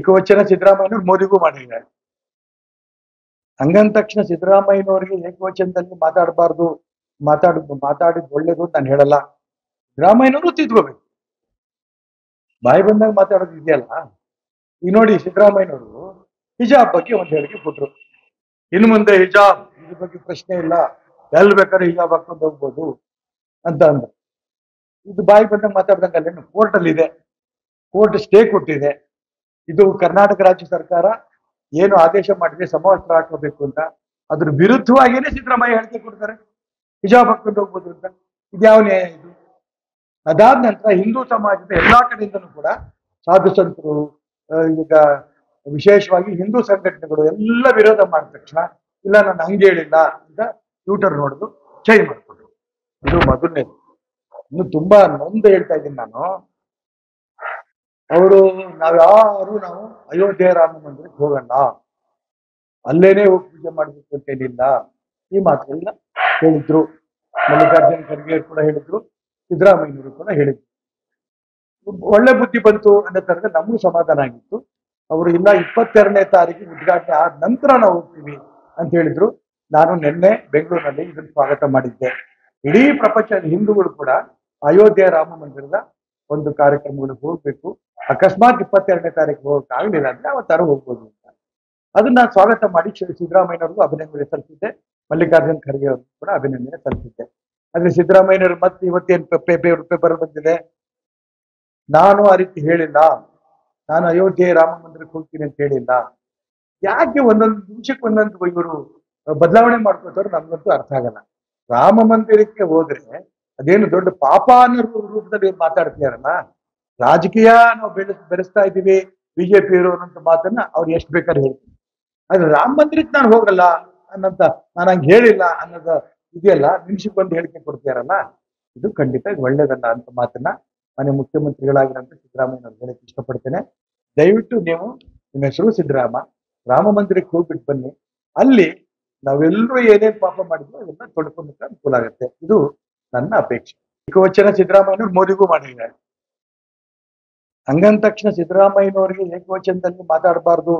ಏಕವಚನ ಸಿದ್ದರಾಮಯ್ಯನವ್ರು ಮೋದಿಗೂ ಮಾಡಿದ್ದಾರೆ. ಹಂಗಂದ ತಕ್ಷಣ ಸಿದ್ದರಾಮಯ್ಯನವರಿಗೆ ಏಕವಚನದಲ್ಲಿ ಮಾತಾಡಬಾರ್ದು, ಮಾತಾಡ, ಮಾತಾಡಿದ್ ಒಳ್ಳೇದು ಅಂತ ನಾನು ಹೇಳಲ್ಲ. ಸಿದ್ದರಾಮಯ್ಯನವರು ತಿದ್ಕೋಬೇಕು. ಬಾಯಿ ಬಂದಾಗ ಮಾತಾಡೋದು ಇದೆಯಲ್ಲ? ಈ ನೋಡಿ ಸಿದ್ದರಾಮಯ್ಯನವರು ಹಿಜಾಬ್ ಬಗ್ಗೆ ಒಂದು ಹೇಳಿಕೆ ಕೊಟ್ರು. ಇನ್ನು ಮುಂದೆ ಹಿಜಾಬ್ ಇದ್ರ ಬಗ್ಗೆ ಪ್ರಶ್ನೆ ಇಲ್ಲ. ಎಲ್ಲಿ ಬೇಕಾದ್ರೆ ಹಿಜಾಬ್ ಹಾಕೊಂಡು ಹೋಗ್ಬೋದು ಅಂತ ಅಂದ ಇದು ಬಾಯಿ ಬಂದಾಗ ಮಾತಾಡ್ದಂಗೆ ಅಲ್ಲೇನು ಕೋರ್ಟ್ ಅಲ್ಲಿ ಇದೆ ಕೋರ್ಟ್ ಸ್ಟೇ ಕೊಟ್ಟಿದೆ. ಇದು ಕರ್ನಾಟಕ ರಾಜ್ಯ ಸರ್ಕಾರ ಏನು ಆದೇಶ ಮಾಡಿದೆ ಸಮವಸ್ತ್ರ ಹಾಕೋಬೇಕು ಅಂತ. ಅದ್ರ ವಿರುದ್ಧವಾಗಿಯೇ ಸಿದ್ದರಾಮಯ್ಯ ಹೇಳಿಕೆ ಕೊಡ್ತಾರೆ. ಹಿಜಾಬ್ ಹಾಕೊಂಡು ಹೋಗ್ಬೋದು ಅಂತ. ಇದ್ಯಾವ ನ್ಯಾಯ ಇದು? ಅದಾದ ನಂತರ ಹಿಂದೂ ಸಮಾಜದ ಎಲ್ಲಾ ಕಡೆಯಿಂದನೂ ಕೂಡ ಸಾಧು ಸಂತರು ಈಗ ವಿಶೇಷವಾಗಿ ಹಿಂದೂ ಸಂಘಟನೆಗಳು ಎಲ್ಲ ವಿರೋಧ ಮಾಡಿದ ತಕ್ಷಣ, ಇಲ್ಲ, ನಾನು ಹಂಗೆ ಹೇಳಿಲ್ಲ ಅಂತ ಟ್ವಿಟರ್ ನೋಡಿದ್ರು ಚೇಂಜ್ ಮಾಡ್ಕೊಂಡ್ರು ಇದು ಮೊದಲನೇದು ಇನ್ನು ತುಂಬಾ ನೊಂದು ಹೇಳ್ತಾ ಇದ್ದೀನಿ ನಾನು. ಅವರು ನಾವ್ಯಾರು ನಾವು ಅಯೋಧ್ಯೆ ರಾಮ ಮಂದಿರಕ್ಕೆ ಹೋಗಲ್ಲ. ಅಲ್ಲೇನೆ ಹೋಗಿ ಪೂಜೆ ಮಾಡ್ಬೇಕು ಅಂತ ಏನಿಲ್ಲ. ಈ ಮಾತುಗಳನ್ನ ಹೇಳಿದ್ರು. ಮಲ್ಲಿಕಾರ್ಜುನ ಖರ್ಗೆ ಕೂಡ ಹೇಳಿದ್ರು. ಸಿದ್ದರಾಮಯ್ಯನವರು ಕೂಡ ಹೇಳಿದ್ರು. ಒಳ್ಳೆ ಬುದ್ಧಿ ಬಂತು ಅನ್ನೋ ತರದ ನಮಗೂ ಸಮಾಧಾನ ಆಗಿತ್ತು. ಅವರು ಇಲ್ಲ ಇಪ್ಪತ್ತೆರಡನೇ ತಾರೀಕಿಗೆ ಉದ್ಘಾಟನೆ ಆದ ನಂತರ ನಾವು ಹೋಗ್ತೀವಿ ಅಂತ ಹೇಳಿದ್ರು. ನಾನು ನಿನ್ನೆ ಬೆಂಗಳೂರಿನಲ್ಲಿ ಇದನ್ನು ಸ್ವಾಗತ ಮಾಡಿದ್ದೆ. ಇಡೀ ಪ್ರಪಂಚದ ಹಿಂದೂಗಳು ಕೂಡ ಅಯೋಧ್ಯೆ ರಾಮ ಮಂದಿರದ ಒಂದು ಕಾರ್ಯಕ್ರಮಗಳಿಗೆ ಹೋಗ್ಬೇಕು. ಅಕಸ್ಮಾತ್ ಇಪ್ಪತ್ತೆರಡನೇ ತಾರೀಕು ಹೋಗಕ್ ಆಗ್ಲಿಲ್ಲ ಅಂದ್ರೆ ಅವತ್ತಾರ ಹೋಗ್ಬೋದು ಅಂತ. ಅದನ್ನ ನಾನು ಸ್ವಾಗತ ಮಾಡಿ ಶ್ರೀ ಸಿದ್ದರಾಮಯ್ಯನವ್ರಿಗೂ ಅಭಿನಂದನೆ ಸಲ್ಲಿಸಿದ್ದೆ. ಮಲ್ಲಿಕಾರ್ಜುನ್ ಖರ್ಗೆ ಅವ್ರಿಗೂ ಕೂಡ ಅಭಿನಂದನೆ ಸಲ್ಲಿಸಿದ್ದೆ. ಆದ್ರೆ ಸಿದ್ದರಾಮಯ್ಯನವ್ರು ಮತ್ತೆ ಇವತ್ತೇನು ಪೇಪರ್ ಪೇಪರ್ ಬಂದಿದೆ? ನಾನು ಆ ರೀತಿ ಹೇಳಿಲ್ಲ. ನಾನು ಅಯೋಧ್ಯೆ ರಾಮ ಮಂದಿರಕ್ಕೆ ಹೋಗ್ತೀನಿ ಅಂತ ಹೇಳಿಲ್ಲ. ಯಾಕೆ ಒಂದೊಂದು ನಿಮಿಷಕ್ಕೆ ಒಂದೊಂದು ಇವರು ಬದಲಾವಣೆ ಮಾಡ್ಕೋತಾರೆ ನಮ್ಗಂತೂ ಅರ್ಥ ಆಗಲ್ಲ. ರಾಮ ಮಂದಿರಕ್ಕೆ ಹೋದ್ರೆ ಅದೇನು ದೊಡ್ಡ ಪಾಪ ಅನ್ನೋ ರೂಪದಲ್ಲಿ ಇವ್ರು ಮಾತಾಡ್ತಿದಾರಲ್ಲ? ರಾಜಕೀಯ ನಾವು ಬೆಳೆಸ್, ಬೆಳೆಸ್ತಾ ಇದ್ದೀವಿ ಬಿಜೆಪಿ ಇರೋನಂತ ಮಾತನ್ನ ಅವ್ರು ಎಷ್ಟು ಬೇಕಾದ್ರೆ ಹೇಳ್ತೀನಿ ಆದ್ರೆ ರಾಮ ಮಂದಿರಕ್ಕೆ ನಾನು ಹೋಗಲ್ಲ ಅನ್ನಂತ ನಾನು ಹಂಗೆ ಹೇಳಿಲ್ಲ ಅನ್ನೋದು ಇದೆಯಲ್ಲ? ನಿಮಿಷಕ್ಕೆ ಬಂದು ಹೇಳಿಕೆ ಕೊಡ್ತೀಯಾರಲ್ಲ ಇದು ಖಂಡಿತ ಒಳ್ಳೇದಲ್ಲ ಅಂತ ಮಾತನ್ನ ಮನೆ ಮುಖ್ಯಮಂತ್ರಿಗಳಾಗಿರಂತ ಸಿದ್ದರಾಮಯ್ಯ ಅವ್ರು ಹೇಳಕ್ ಇಷ್ಟಪಡ್ತೇನೆ. ದಯವಿಟ್ಟು ನೀವು ನಿಮ್ಮ ಹೆಸರು ಸಿದ್ದರಾಮ, ರಾಮ ಮಂದಿರಕ್ಕೆ ಹೋಗ್ಬಿಟ್ಟು ಬನ್ನಿ. ಅಲ್ಲಿ ನಾವೆಲ್ಲರೂ ಏನೇನ್ ಪಾಪ ಮಾಡಿದ್ವಿ ಅದನ್ನ ತೊಡ್ಕೊಂಡ್ಬಿಟ್ರೆ ಅನುಕೂಲ ಆಗುತ್ತೆ. ಇದು ನನ್ನ ಅಪೇಕ್ಷೆ. ಏಕವಚನ ಸಿದ್ದರಾಮಯ್ಯನವ್ರು ಮೋದಿಗೂ ಮಾಡಿದ್ದಾರೆ. ಹಂಗಂದ ತಕ್ಷಣ ಸಿದ್ದರಾಮಯ್ಯನವರಿಗೆ ಏಕವಚನದಲ್ಲಿ ಮಾತಾಡಬಾರ್ದು,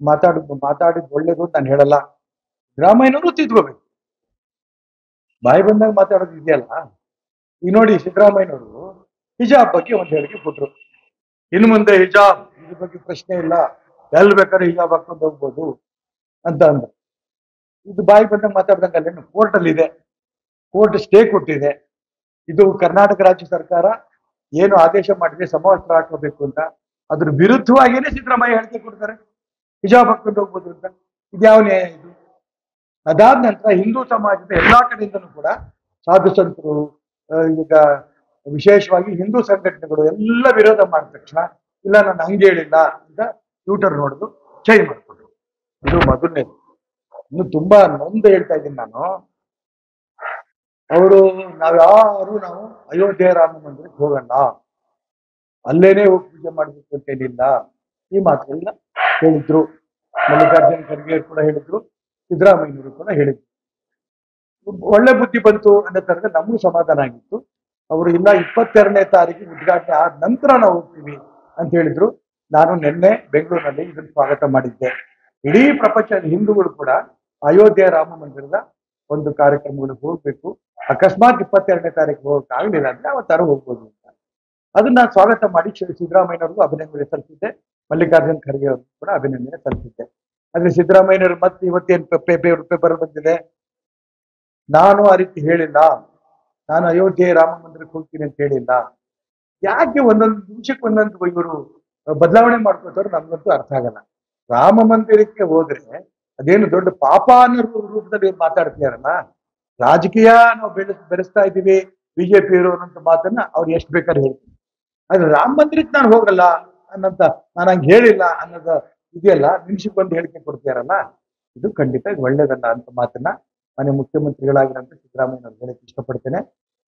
ಮಾತಾಡ, ಮಾತಾಡಿದ್ ಒಳ್ಳೇದು ಅಂತ ನಾನು ಹೇಳಲ್ಲ. ಸಿದ್ದರಾಮಯ್ಯನವರು ತಿದ್ಕೋಬೇಕು. ಬಾಯಿ ಬಂದಾಗ ಮಾತಾಡೋದು ಇದೆಯಲ್ಲ? ಈ ನೋಡಿ ಸಿದ್ದರಾಮಯ್ಯನವರು ಹಿಜಾಬ್ ಬಗ್ಗೆ ಒಂದು ಹೇಳಿಕೆ ಕೊಟ್ರು. ಇನ್ನು ಮುಂದೆ ಹಿಜಾಬ್, ಇದ್ರ ಬಗ್ಗೆ ಪ್ರಶ್ನೆ ಇಲ್ಲ. ಎಲ್ಲಿ ಬೇಕಾದ್ರೆ ಹಿಜಾಬ್ ಹಾಕೊಂಡು ಹೋಗ್ಬೋದು ಅಂತ ಅಂದ ಇದು ಬಾಯಿ ಬಂದಾಗ ಮಾತಾಡ್ದಂಗೆ ಅಲ್ಲೇನು ಕೋರ್ಟ್ ಅಲ್ಲಿ ಇದೆ ಕೋರ್ಟ್ ಸ್ಟೇ ಕೊಟ್ಟಿದೆ. ಇದು ಕರ್ನಾಟಕ ರಾಜ್ಯ ಸರ್ಕಾರ ಏನು ಆದೇಶ ಮಾಡಿದೆ, ಸಮವಸ್ತ್ರ ಹಾಕೋಬೇಕು ಅಂತ. ಅದ್ರ ವಿರುದ್ಧವಾಗಿಯೇ ಸಿದ್ದರಾಮಯ್ಯ ಹೇಳಿಕೆ ಕೊಡ್ತಾರೆ. ಹಿಜಾಬ್ ಹಾಕೊಂಡು ಹೋಗ್ಬೋದು ಅಂತ. ಇದ್ಯಾವ ನ್ಯಾಯ ಇದು? ಅದಾದ ನಂತರ ಹಿಂದೂ ಸಮಾಜದ ಎಲ್ಲಾ ಕಡೆಯಿಂದನೂ ಕೂಡ ಸಾಧು ಸಂತರು ಈಗ ವಿಶೇಷವಾಗಿ ಹಿಂದೂ ಸಂಘಟನೆಗಳು ಎಲ್ಲ ವಿರೋಧ ಮಾಡಿದ ತಕ್ಷಣ, ಇಲ್ಲ, ನಾನು ಹಂಗೆ ಹೇಳಿಲ್ಲ ಅಂತ ಟ್ಯೂಟರ್ ನೋಡಿದು ಚೇಂಜ್ ಮಾಡ್ಕೊಂಡ್ರು. ಇದು ಮೊದಲನೇದು. ಇನ್ನು ತುಂಬಾ ನೊಂದು ಹೇಳ್ತಾ ಇದ್ದೀನಿ ನಾನು. ಅವರು ನಾವ್ಯಾರು ನಾವು ಅಯೋಧ್ಯೆ ರಾಮ ಮಂದಿರಕ್ಕೆ ಹೋಗಲ್ಲ. ಅಲ್ಲೇನೆ ಹೋಗಿ ಪೂಜೆ ಮಾಡ್ಬೇಕು ಅಂತ ಏನಿಲ್ಲ. ಈ ಮಾತುಗಳನ್ನ ಹೇಳಿದ್ರು. ಮಲ್ಲಿಕಾರ್ಜುನ ಖರ್ಗೆ ಕೂಡ ಹೇಳಿದ್ರು. ಸಿದ್ದರಾಮಯ್ಯನವರು ಕೂಡ ಹೇಳಿದ್ರು. ಒಳ್ಳೆ ಬುದ್ಧಿ ಬಂತು ಅನ್ನೋ ತರದ ನಮಗೂ ಸಮಾಧಾನ ಆಗಿತ್ತು. ಅವರು ಇಲ್ಲ ಇಪ್ಪತ್ತೆರಡನೇ ತಾರೀಕಿಗೆ ಉದ್ಘಾಟನೆ ಆದ ನಂತರ ನಾವು ಹೋಗ್ತೀವಿ ಅಂತ ಹೇಳಿದ್ರು. ನಾನು ನಿನ್ನೆ ಬೆಂಗಳೂರಿನಲ್ಲಿ ಇದನ್ನು ಸ್ವಾಗತ ಮಾಡಿದ್ದೆ. ಇಡೀ ಪ್ರಪಂಚದ ಹಿಂದೂಗಳು ಕೂಡ ಅಯೋಧ್ಯೆ ರಾಮ ಮಂದಿರದ ಒಂದು ಕಾರ್ಯಕ್ರಮಗಳಿಗೆ ಹೋಗ್ಬೇಕು. ಅಕಸ್ಮಾತ್ ಇಪ್ಪತ್ತೆರಡನೇ ತಾರೀಕು ಹೋಗಕ್ ಆಗ್ಲಿಲ್ಲ ಅಂದ್ರೆ ಅವತ್ತಾರು ಹೋಗ್ಬೋದು ಅಂತ. ಅದನ್ನ ಸ್ವಾಗತ ಮಾಡಿ ಸಿದ್ದರಾಮಯ್ಯನವ್ರಿಗೂ ಅಭಿನಂದನೆ ಸಲ್ಲಿಸಿದ್ದೆ. ಮಲ್ಲಿಕಾರ್ಜುನ್ ಖರ್ಗೆ ಅವ್ರಿಗೂ ಕೂಡ ಅಭಿನಂದನೆ ಸಲ್ಲಿಸಿದ್ದೆ. ಆದ್ರೆ ಸಿದ್ದರಾಮಯ್ಯನವರು ಮತ್ತೆ ಇವತ್ತೇನು ಪೇಪರ್ ಪೇಪರ್ ಬಂದಿದೆ? ನಾನು ಆ ರೀತಿ ಹೇಳಿಲ್ಲ. ನಾನು ಅಯೋಧ್ಯೆ ರಾಮ ಮಂದಿರಕ್ಕೆ ಹೋಗ್ತೀನಿ ಅಂತ ಹೇಳಿಲ್ಲ. ಯಾಕೆ ಒಂದೊಂದು ನಿಮಿಷಕ್ಕೆ ಒಂದೊಂದು ಇವರು ಬದಲಾವಣೆ ಮಾಡ್ಕೋತಾರೆ ನಮ್ಗಂತೂ ಅರ್ಥ ಆಗಲ್ಲ. ರಾಮ ಮಂದಿರಕ್ಕೆ ಹೋದ್ರೆ ಅದೇನು ದೊಡ್ಡ ಪಾಪ ಅನ್ನೋ ರೂಪದಲ್ಲಿ ಇವ್ರು ಮಾತಾಡ್ತಿದಾರಲ್ಲ? ರಾಜಕೀಯ ನಾವು ಬೆಳೆಸ್ ಬೆಳೆಸ್ತಾ ಇದ್ದೀವಿ, ಬಿಜೆಪಿ ಅನ್ನೋಂಥ ಮಾತನ್ನ ಅವ್ರು ಎಷ್ಟು ಬೇಕಾದ್ರೆ ಹೇಳ್ತೀನಿ ಆದ್ರೆ ರಾಮ ಮಂದಿರಕ್ಕೆ ನಾನು ಹೋಗಲ್ಲ ಅನ್ನಂತ ನಾನು ಹಂಗೆ ಹೇಳಿಲ್ಲ ಅನ್ನೋದು ಇದೆಯಲ್ಲ? ನಿಮಿಷಕ್ಕೆ ಬಂದು ಹೇಳಿಕೆ ಕೊಡ್ತೀಯಾರಲ್ಲ ಇದು ಖಂಡಿತ ಒಳ್ಳೇದಲ್ಲ ಅಂತ ಮಾತನ್ನ ಮನೆ ಮುಖ್ಯಮಂತ್ರಿಗಳಾಗಿರೋ ಸಿದ್ದರಾಮಯ್ಯ ಅವ್ರು ಹೇಳಕ್ಕೆ ಇಷ್ಟಪಡ್ತೇನೆ.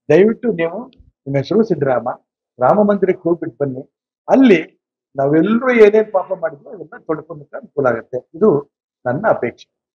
ದಯವಿಟ್ಟು ನೀವು ನಿಮ್ಮ ಹೆಸರು ಸಿದ್ದರಾಮ, ರಾಮ ಮಂದಿರಕ್ಕೆ ಹೋಗ್ಬಿಟ್ಟು ಬನ್ನಿ. ಅಲ್ಲಿ ನಾವೆಲ್ಲರೂ ಏನೇನ್ ಪಾಪ ಮಾಡಿದ್ರು ಅದನ್ನ ತೊಡ್ಕೊಂಡ್ರೆ ಅನುಕೂಲ ಆಗುತ್ತೆ. ಇದು ನನ್ನ ಅಪೇಕ್ಷೆ